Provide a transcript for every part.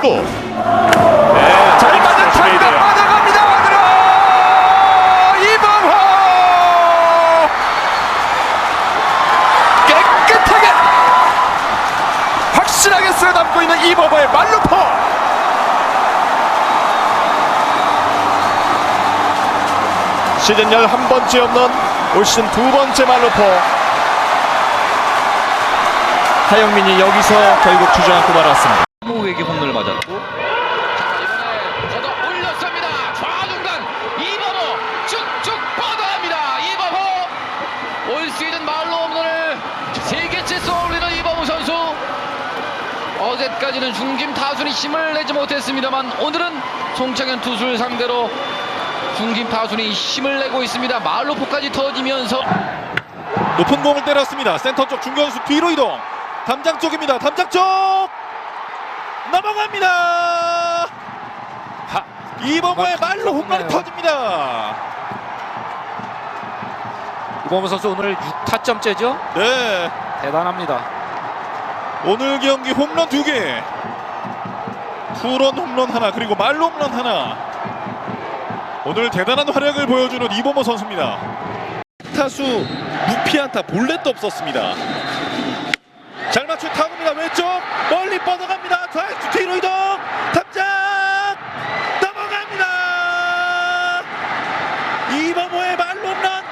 또. 네, 잘 맞은 타구가 빠져갑니다. 안으로 이범호 깨끗하게 확실하게 쓸어 담고 있는 이범호의 말루포. 시즌 11번째 홈런, 올 시즌 두 번째 말루포. 하영민이 여기서 결국 주저앉고 말았습니다. 호에게 홈런을 맞았고 이번에 걷어 올렸습니다. 좌중간 이범호 쭉쭉 뻗어갑니다. 이범호 올 시즌 말로 홈런을 세 개째 쏘올리는 이범호 선수. 어제까지는 중심 타순이 힘을 내지 못했습니다만 오늘은 송창현 투수를 상대로 중심 타순이 힘을 내고 있습니다. 말로포까지 터지면서 높은 공을 때렸습니다. 센터 쪽 중견수 뒤로 이동. 담장 쪽입니다. 담장 쪽 넘어갑니다. 하, 이범호의 말로 홈런이 터집니다. 이범호 선수 오늘 6타점째죠? 네, 대단합니다. 오늘 경기 홈런 두 개. 투런 홈런 하나 그리고 말로 홈런 하나. 오늘 대단한 활약을 보여주는 이범호 선수입니다. 타수 무피안타 볼넷도 없었습니다. 잘 맞춘 타구입니다. 왼쪽 멀리 뻗어갑니다. 좌익수 뒤로 이동. 탑장 넘어갑니다. 이범호의 말로 홈런.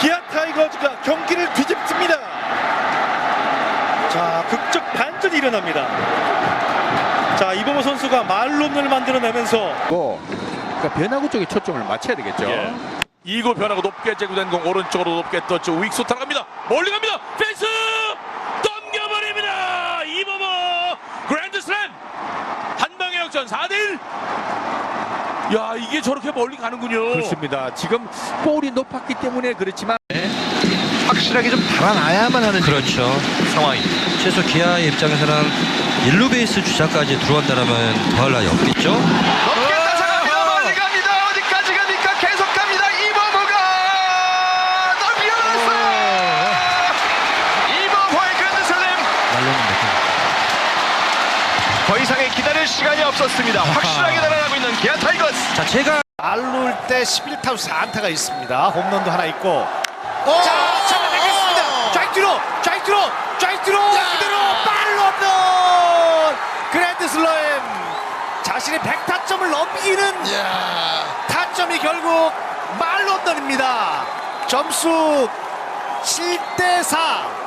기아 타이거즈가 경기를 뒤집습니다. 자, 극적 반전이 일어납니다. 자, 이범호 선수가 말로 홈런을 만들어내면서 그러니까 변화구 쪽에 초점을 맞춰야 되겠죠. 예. 2구 변화가 높게 제구된 공 오른쪽으로 높게 떴죠 윅수 타갑니다 멀리 갑니다. 펜스! 넘겨버립니다. 이범호! 그랜드슬램! 한 방의 역전 4대1 야 이게 저렇게 멀리 가는군요. 그렇습니다. 지금 볼이 높았기 때문에 그렇지만 확실하게 좀 달아나야만 하는 그렇죠. 상황이. 최소 기아의 입장에서는 일루 베이스 주자까지 들어간다라면 더할 나위 없겠죠 높게 따라갑니다. 멀리 갑니다. 어디까지 갑니까? 계속 갑니다. 이범호가 넘겨놨어요. 이범호의 그랜드슬램 말로는 더 기다릴 시간이 없었습니다. 확실하게 달아나고 있는 기아 타이거스. 자 제가 알룰 때 11타수 4안타가 있습니다. 홈런도 하나 있고. 자, 잡아내겠습니다. 좌익 뒤로, 좌익 뒤로, 좌익 뒤로, 그대로 빨로 홈런. 그랜드 슬램 자신의 100타점을 넘기는 타점이 결국 말로 홈런입니다. 점수 7대 4.